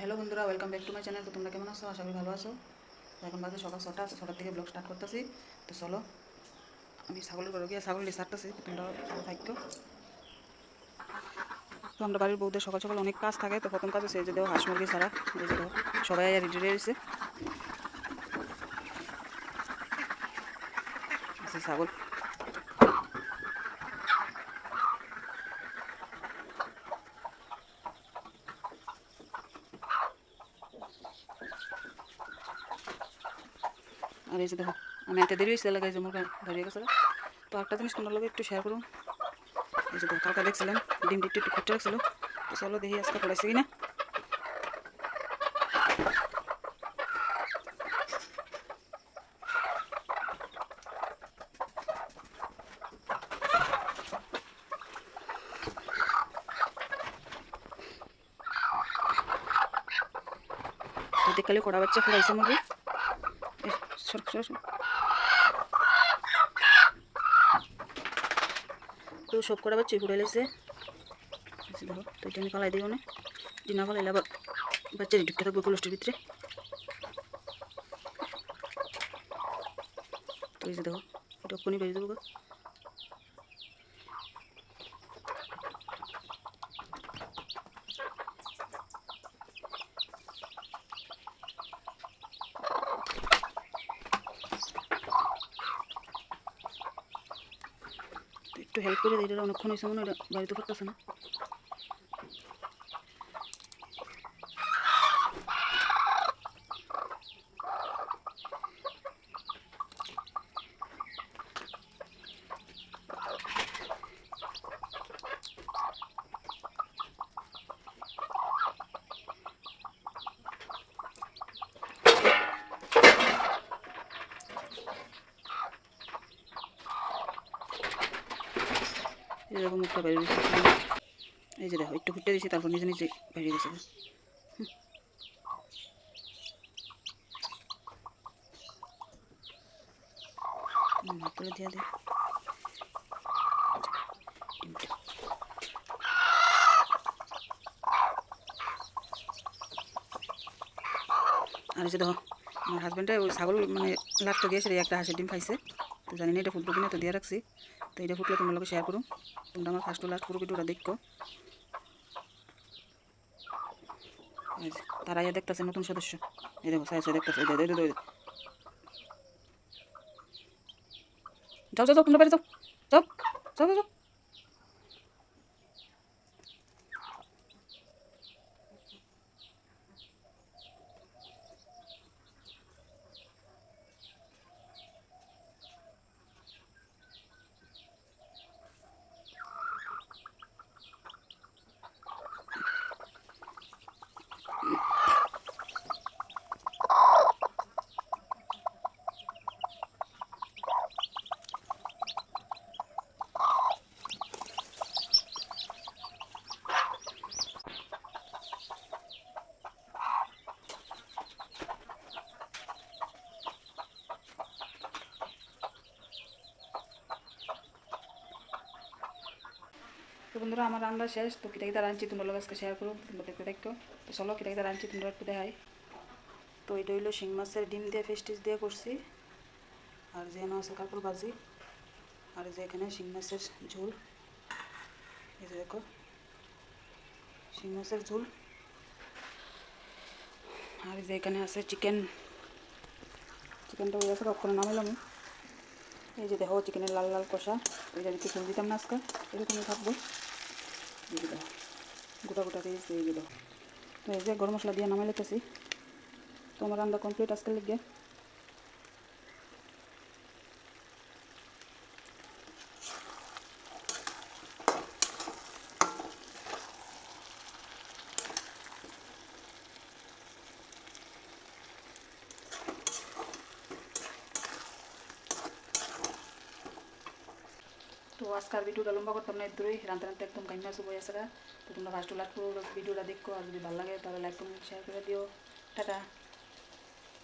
Hello বন্ধুরা welcome back to my channel তো তোমরা কেমন আছো? আশা করি ভালো আছো। এখন বাজে সকাল ছটা, তো ছটার থেকে ব্লগ স্টার্ট করতেছি। তো চলো, আমি ছাগলের ঘরে গিয়ে ছাগল ছাড়তেছি তোমরা থাকতো তো আমরা বাড়ির বউদের সকাল সকাল অনেক কাজ থাকে। তো প্রথম কাজ হচ্ছে যে হাঁস মুরগি ছাড়া। এই যে সবাই রেডি রয়েছে এই ছাগল। আর এই যে দেখো, আমি একটা দেরি হয়েছিল লাগাই যে মুরগা দাঁড়িয়ে গেছে। তো একটা জিনিস তোমার লোক একটু শেয়ার করুন। এই যে দেখো, কালকা দেখছিলাম, ডিম ডিমটি একটু ফুটে রাখছিল তো চলো দেখি আজকে পড়াইছে কিনা। দেখালে কড়া বাচ্চা ফোড়াইছে মুরগি। সর সর। তো সব করে আবার ফুটে লেগেছে ধরো তো এটা আমি পালাই দিই না। ডিনা পালাইলে আবার বাচ্চা ঢুকে থাকবে কলসটির ভিতরে। তো এই দেখো, এটা কোনি বেরিয়ে দেবো একটু হেল্প করে এটা অনেকক্ষণ হয়েছে মনে হয় বাড়িতে পারতেছে না। এরকম বেরিয়ে গেছে এই যে দেখো, একটু ফুটে দিয়েছি, তারপর নিজে নিজে বেরিয়ে গেছে। তুলে আর যে দেখো, আমার হাজব্যান্ডে ওই ছাগল মানে লাগতে গিয়েছে একটা হাঁসের ডিম খাইছে। তো জানি না এটা ফুটবো কিনা তো দিয়ে রাখছি। তো এটা ফুটলে তোমার লোক শেয়ার করুন তোমরা আমার ফার্স্ট লাস্ট পুরো ভিডিওটা দেখো। তারা ইয়া দেখতেছে নতুন সদস্য। এই দেখো সাইজ দেখতেছে। যাও যাও যাও তোমরা বাড়ি যাও যাও যাও যাও, তো বন্ধুরা, আমার রান্না শেষ। তো কিটা কিটা রাঁধছি, তোমরা আজকে শেয়ার করো, তোমরা দেখতে দেখো তো চলো কিটা কিটা রাঁধছি, তোমরা একটু দেখাই। তো এটা হইল শিং মাছের ডিম দিয়ে ফেস্টিস দিয়ে করছি। আর যে আছে কাকুর ভাজি। আর যে এখানে শিং মাছের ঝোল। এই যে দেখো, শিং মাছের ঝোল। আর যে এখানে আছে চিকেন চিকেনটা ওই আছে কখনো নামাইলাম। এই যে দেখো চিকেনের লাল লাল কষা। ওই আমি কিছু দিতাম না আজকে? এরকমই থাকব। এই যে গোটা গোটা পেঁয়াজ দিয়ে দিল। এই যে গরম মশলা দিয়ে নামাই লেতেছি তো আমার রান্না কমপ্লিট আজকে লিখে তো আজকাল ভিডিওটা লম্বা করতাম না দূরে রান্তে রান্তে একদম কাইমা শুভ হয়ে তো তোমরা ফার্স্ট লাস্ট ভিডিওটা দেখো, আর যদি ভালো লাগে তাহলে লাইক কমেন্ট শেয়ার করে দিও। টাটা।